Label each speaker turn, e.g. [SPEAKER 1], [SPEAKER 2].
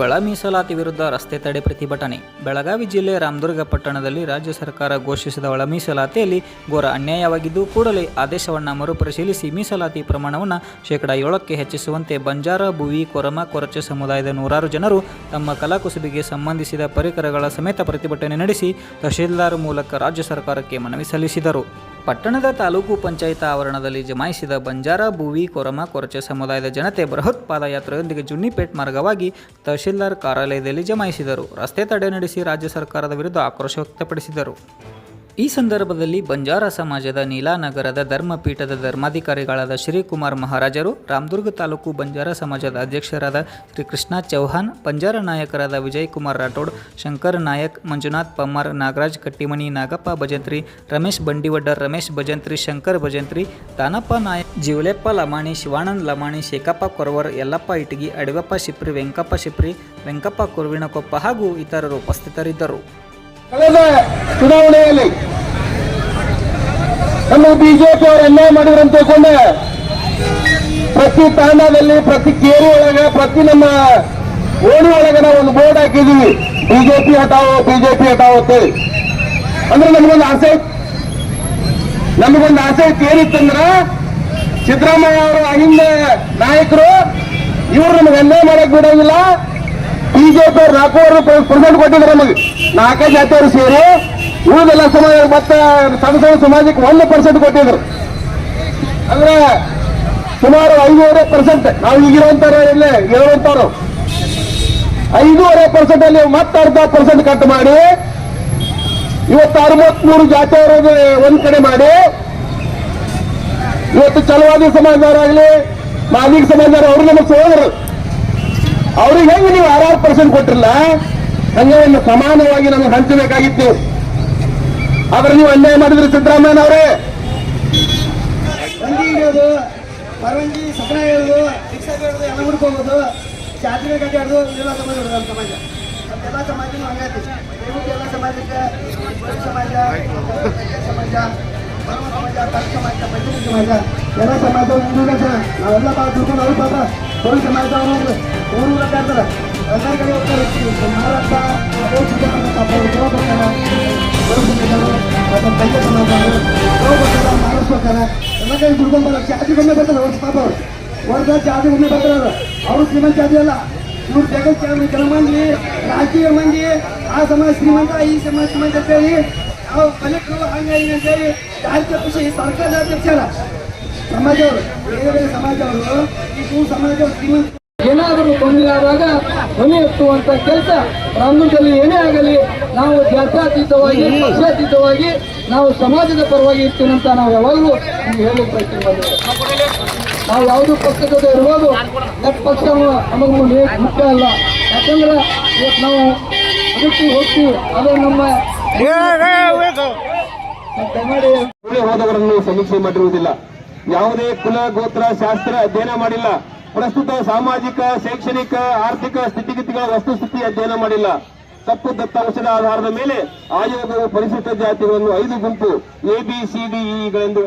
[SPEAKER 1] ಒಳ ಮೀಸಲಾತಿ ವಿರುದ್ಧ ರಸ್ತೆ ತಡೆ ಪ್ರತಿಭಟನೆ. ಬೆಳಗಾವಿ ಜಿಲ್ಲೆ ರಾಮದುರ್ಗ ಪಟ್ಟಣದಲ್ಲಿ ರಾಜ್ಯ ಸರ್ಕಾರ ಘೋಷಿಸಿದ ಒಳ ಮೀಸಲಾತಿಯಲ್ಲಿ ಘೋರ ಅನ್ಯಾಯವಾಗಿದ್ದು, ಕೂಡಲೇ ಆದೇಶವನ್ನು ಮರುಪರಿಶೀಲಿಸಿ ಮೀಸಲಾತಿ ಪ್ರಮಾಣವನ್ನು ಶೇಕಡಾ ಏಳಕ್ಕೆ ಹೆಚ್ಚಿಸುವಂತೆ ಬಂಜಾರ, ಭುವಿ, ಕೊರಮ, ಕೊರಚೆ ಸಮುದಾಯದ ನೂರಾರು ಜನರು ತಮ್ಮ ಕಲಾಕುಸುಬಿಗೆ ಸಂಬಂಧಿಸಿದ ಪರಿಕರಗಳ ಸಮೇತ ಪ್ರತಿಭಟನೆ ನಡೆಸಿ, ತಹಶೀಲ್ದಾರ್ ಮೂಲಕ ರಾಜ್ಯ ಸರ್ಕಾರಕ್ಕೆ ಮನವಿ ಸಲ್ಲಿಸಿದರು. ಪಟ್ಟಣದ ತಾಲೂಕು ಪಂಚಾಯತ್ ಆವರಣದಲ್ಲಿ ಜಮಾಯಿಸಿದ ಬಂಜಾರ, ಭೂವಿ, ಕೊರಮ, ಕೊರಚೆ ಸಮುದಾಯದ ಜನತೆ ಬೃಹತ್ ಪಾದಯಾತ್ರೆಯೊಂದಿಗೆ ಜುನ್ನಿಪೇಟ್ ಮಾರ್ಗವಾಗಿ ತಹಶೀಲ್ದಾರ್ ಕಾರ್ಯಾಲಯದಲ್ಲಿ ಜಮಾಯಿಸಿದರು. ರಸ್ತೆ ತಡೆ ನಡೆಸಿ ರಾಜ್ಯ ಸರ್ಕಾರದ ವಿರುದ್ಧ ಆಕ್ರೋಶ ವ್ಯಕ್ತಪಡಿಸಿದರು. ಈ ಸಂದರ್ಭದಲ್ಲಿ ಬಂಜಾರ ಸಮಾಜದ ನೀಲಾನಗರದ ಧರ್ಮಪೀಠದ ಧರ್ಮಾಧಿಕಾರಿಗಳಾದ ಶ್ರೀಕುಮಾರ್ ಮಹಾರಾಜರು, ರಾಮದುರ್ಗ ತಾಲೂಕು ಬಂಜಾರ ಸಮಾಜದ ಅಧ್ಯಕ್ಷರಾದ ಶ್ರೀ ಕೃಷ್ಣ ಚೌಹಾನ್ ಬಂಜಾರ ನಾಯಕರಾದ ವಿಜಯ್ ಕುಮಾರ್ ರಾಠೋಡ್, ಶಂಕರ್ ನಾಯಕ್, ಮಂಜುನಾಥ್ ಪಮ್ಮಾರ್, ನಾಗರಾಜ್ ಕಟ್ಟಿಮಣಿ ನಾಗಪ್ಪ ಭಜಂತ್ರಿ, ರಮೇಶ್ ಬಂಡಿವಡ್ಡ, ರಮೇಶ್ ಭಜಂತ್ರಿ, ಶಂಕರ್ ಭಜಂತ್ರಿ ದಾನಪ್ಪ ನಾಯಕ್ ಜೀವಲೆಪ್ಪ ಲಮಾಣಿ, ಶಿವಾನಂದ್ ಲಮಾಣಿ, ಶೇಖಪ್ಪ ಕೊರವರ್, ಯಲ್ಲಪ್ಪ ಇಟಗಿ ಅಡಿವಪ್ಪ ಶಿಪ್ರಿ, ವೆಂಕಪ್ಪ ಶಿಪ್ರಿ, ವೆಂಕಪ್ಪ ಕುರುವಿನಕೊಪ್ಪ ಹಾಗೂ ಇತರರು ಉಪಸ್ಥಿತರಿದ್ದರು.
[SPEAKER 2] ಕಳೆದ ಚುನಾವಣೆಯಲ್ಲಿ ನಮ್ಮ ಬಿಜೆಪಿ ಅವರು ಅನ್ಯಾಯ ಮಾಡಿದ್ರು ಅಂತ ತಿಳ್ಕೊಂಡೆ ಪ್ರತಿ ತಾಂಡದಲ್ಲಿ ಪ್ರತಿ ಕೇರಿ ಒಳಗ, ಪ್ರತಿ ನಮ್ಮ ಓಣಿ ಒಳಗ ನಾವು ಒಂದು ಬೋರ್ಡ್ ಹಾಕಿದೀವಿ ಬಿಜೆಪಿ ಹಟಾವೋ ಬಿಜೆಪಿ ಹಟಾವೋ ಅಂತೇಳಿ ಅಂದ್ರೆ ನಮಗೊಂದು ಆಸೆ. ನಮಗೊಂದು ಆಸೆ ಕೇರಿ ಏನಿತ್ತಂದ್ರ ಸಿದ್ದರಾಮಯ್ಯ ಅವರು ಅಹಿಂದ ನಾಯಕರು ಇವರು ನಮಗೆ ಅನ್ಯಾಯ ಮಾಡಕ್ ಬಿಡೋಂಗಿಲ್ಲ. ಬಿಜೆಪಿ ಅವ್ರು ನಾಲ್ಕೂವರೆ ಪರ್ಸೆಂಟ್ ಕೊಟ್ಟಿದ್ರು ನಮಗೆ. ನಾಲ್ಕೇ ಜಾತಿಯವರು ಸೇರಿ ಉಳಿದೆಲ್ಲ ಸಮಾಜ ಮತ್ತೆ ಸಣ್ಣ ಸಣ್ಣ ಸಮಾಜಕ್ಕೆ ಒಂದು ಪರ್ಸೆಂಟ್ ಕೊಟ್ಟಿದ್ರು. ಅಂದ್ರೆ ಸುಮಾರು ಐದೂವರೆ ಪರ್ಸೆಂಟ್. ನಾವು ಈಗಿರುವಂತಾರ ಇಲ್ಲೇ ಇರುವಂತವ್ರು ಐದೂವರೆ ಪರ್ಸೆಂಟ್ ಅಲ್ಲಿ ಮತ್ತೆ ಅರ್ಧ ಪರ್ಸೆಂಟ್ ಕಟ್ ಮಾಡಿ, ಇವತ್ತು ಅರವತ್ಮೂರು ಜಾತಿಯವರ ಒಂದ್ ಕಡೆ ಮಾಡಿ. ಇವತ್ತು ಚಲವಾದಿ ಸಮಾಜದವರಾಗ್ಲಿ, ಮಾದಿಗ ಸಮಾಜದವರು ಅವರು ನಮಗೆ ಸೋದರು ಅವ್ರಿಗೆ ಹೆಂಗೆ ನೀವು ಆರಾರು ಪರ್ಸೆಂಟ್ ಕೊಟ್ಟಿರಲ್ಲ ಹಂಗೆ ಒಂದು ಸಮಾನವಾಗಿ ನಮಗೆ ಹಂಚಬೇಕಾಗಿತ್ತು ಆದ್ರೆ ನೀವು ಅನ್ಯಾಯ ಮಾಡಿದ್ರಿ
[SPEAKER 3] ಸಿದ್ದರಾಮಯ್ಯ ಅವರೇ. ಪರವಂಗಿ ಸಪನ ಹೇಳೋದು ರಿಕ್ಷಾ ಹೇಳೋದು ಎಲ್ಲ ಹುಡ್ಕೋಬೋದು ಜಾತ್ರೆ ಕಟ್ಟಿ ಇದೆಲ್ಲ ಸಮಾಜ ನಮ್ಮ ಸಮಾಜ. ಎಲ್ಲ ಸಮಾಜನೂ ಹಂಗೈತಿ ದಯವಿಟ್ಟು ಎಲ್ಲ ಸಮಾಜಕ್ಕೆ ಸಮಾಜ ಸಮಾಜ ಬರುವ ಸಮಾಜ ಕಟ್ಟ ಸಮಾಜ ಬಡ್ಡಿ ಸಮಾಜ, ಎಲ್ಲ ಸಮಾಜ ನಾವೆಲ್ಲ ತಿಳ್ಕೊಂಡು ಅವ್ರು ಬಡ ಸಮಾಜ ಅವರು ಊರು ಇರ್ತಾರೆ ಎಲ್ಲ ಕಡೆ ಹೋಗ್ತಾರೆ ಮಹಾರಾಷ್ಟ್ರ ಅದೇ ಸಿದ್ದರಾಮಯ್ಯ ಪಾಪ ಅವ್ರು ಗೋವಾ ಬರ್ತಾರೆ. ಬಡ ಸಮಾಜರು ಮತ್ತೆ ಬೈಕ ಸಮಾಜರು ಗೋವಾ ಬರ್ತಾರೆ, ಮಹಾರಾಷ್ಟ್ರ ಬರ್ತಾರೆ. ಎಲ್ಲ ಕಡೆ ದುಡ್ಕೊಂಡು ಬರ್ತಾರೆ ಜಾತಿ ಬಂದೇ ಬರ್ತಾರೆ ಅವ್ರ ಪಾಪ ಅವ್ರು ವರ್ಷ ಜಾತಿ ಬಂದೇ ಬರ್ತಾರೆ ಅವರು ಅವ್ರು ಶ್ರೀಮಂತ ಜಾತಿ ಅಲ್ಲ ಇವ್ರು ಜಗತ್ ಕೆಲ ಮಂದಿ ರಾಜಕೀಯ ಮಂದಿ ಆ ಸಮಾಜ ಶ್ರೀಮಂತ ಈ ಸಮಾಜ ಶ್ರೀಮಂತ ಅಂತೇಳಿ ನಾವು ಕಲೆಕ್ಟರ್ ಹಂಗ ಹಿಂಗ ಅಂತೇಳಿ ಜಾತಿ ತಪ್ಪಿಸಿ ಸರ್ಕಾರದ ಅಧ್ಯಕ್ಷರ ಸಮಾಜವರು ಬೇರೆ ಬೇರೆ ಸಮಾಜವರು ಈ ಸಮಾಜ ಏನಾದರೂ ತೊಂದರೆ ಆದಾಗ ಧ್ವನಿ ಎತ್ತುವಂತ ಕೆಲಸ ರಾಮದುರ್ಗದಲ್ಲಿ ಏನೇ ಆಗಲಿ ನಾವು ಜಾತ್ಯಾತೀತವಾಗಿ ಪಕ್ಷಾತೀತವಾಗಿ ನಾವು ಸಮಾಜದ ಪರವಾಗಿ ಇರ್ತೀವಿ ಅಂತ ನಾವು ಯಾವಾಗಲೂ ಹೇಳಿ ಪ್ರಯತ್ನ ಮಾಡಿದ್ದೇವೆ ನಾವು ಯಾವುದು ಪಕ್ಷದ ಜೊತೆ ಇರ್ಬೋದು. ನೆಟ್ ಪಕ್ಷ ನಮಗೆ ಮುಖ್ಯ ಅಲ್ಲ. ಯಾಕಂದ್ರೆ ಇವತ್ತು ನಾವು ಅದಕ್ಕೆ ಹೋಗ್ತೀವಿ. ಅದೇ ನಮ್ಮ ದಯಮಾಡಿ
[SPEAKER 2] ಹೋದವರನ್ನು ಸಮೀಕ್ಷೆ ಮಾಡಿರುವುದಿಲ್ಲ. ಯಾವುದೇ ಕುಲ, ಗೋತ್ರ, ಶಾಸ್ತ್ರ ಅಧ್ಯಯನ ಮಾಡಿಲ್ಲ. ಪ್ರಸ್ತುತ ಸಾಮಾಜಿಕ, ಶೈಕ್ಷಣಿಕ, ಆರ್ಥಿಕ ಸ್ಥಿತಿಗತಿಗಳ ವಸ್ತುಸ್ಥಿತಿ ಅಧ್ಯಯನ ಮಾಡಿಲ್ಲ. ತಪ್ಪು ದತ್ತಾಂಶದ ಆಧಾರದ ಮೇಲೆ ಆಯೋಗವು ಪರಿಶಿಷ್ಟ ಜಾತಿಗಳನ್ನು ಐದು ಗುಂಪು ಎಬಿಸಿಡಿಇಗಳೆಂದು